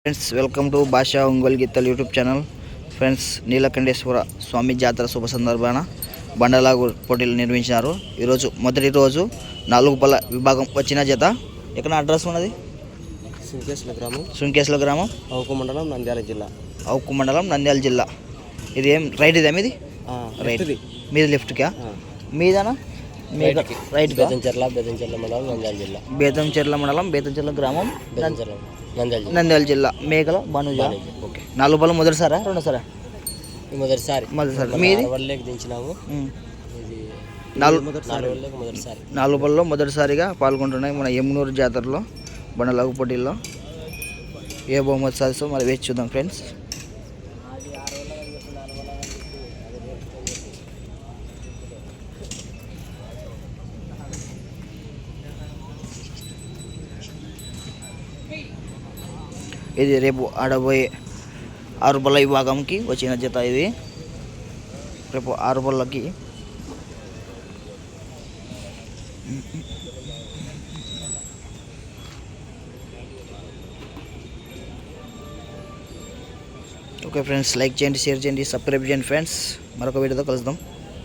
Friends welcome to Bhasha Ongole గీతలు YouTube channel friends Neelakanteswara Swamy జాతర శుభ సందర్భాన బండలాగు పోటీలు నిర్వహించినారు ఈరోజు మొదటి రోజు నాలుగు పళ్ళ విభాగం వచ్చిన జత ఎక్కడ అడ్రస్ ఉన్నది సింకేశ్వర గ్రామం సుంకేశ్వర గ్రామం అవుకు మండలం నంద్యాల జిల్లా అవుకు మండలం నంద్యాల జిల్లా ఇది ఏం రైట్ ఇదే మీది ఆ, రైట్. మీది లెఫ్ట్కా. మీదనా రైట్కి. రైట్గా? బెదంచెర్ల బెదంచెర్ల మండలం నంద్యాల జిల్లా. బేతంచెర్ల మండలం బేతంచెర్ల గ్రామం బెదంచెర్ల నంద్యాల జిల్లా. నంద్యాల జిల్లా. మేకల బానుజా. ఓకే. నాలుగు పళ్ళు మొదటిసారా? రెండోసారా? మొదటిసారి. మొదటిసారి. మీది? ఆడవాళ్ళకి దించినాము. ఇది నాలుగు పళ్ళలో మొదటిసారిగా పాల్గొంటున్నాయి మన యమునూరు జాతరలో బండలాగు పోటీల్లో. ఏ బహుమతి సాధిస్తో మరి వేచి చూద్దాం ఫ్రెండ్స్ ఇది రేపు ఆడబోయే ఆరు బల్ల విభాగంకి వచ్చిన జత ఇది రేపు ఆరు బల్లకి ఓకే ఫ్రెండ్స్ లైక్ చేయండి షేర్ చేయండి సబ్స్క్రైబ్ చేయండి ఫ్రెండ్స్ మరొక వీడియోతో కలుద్దాం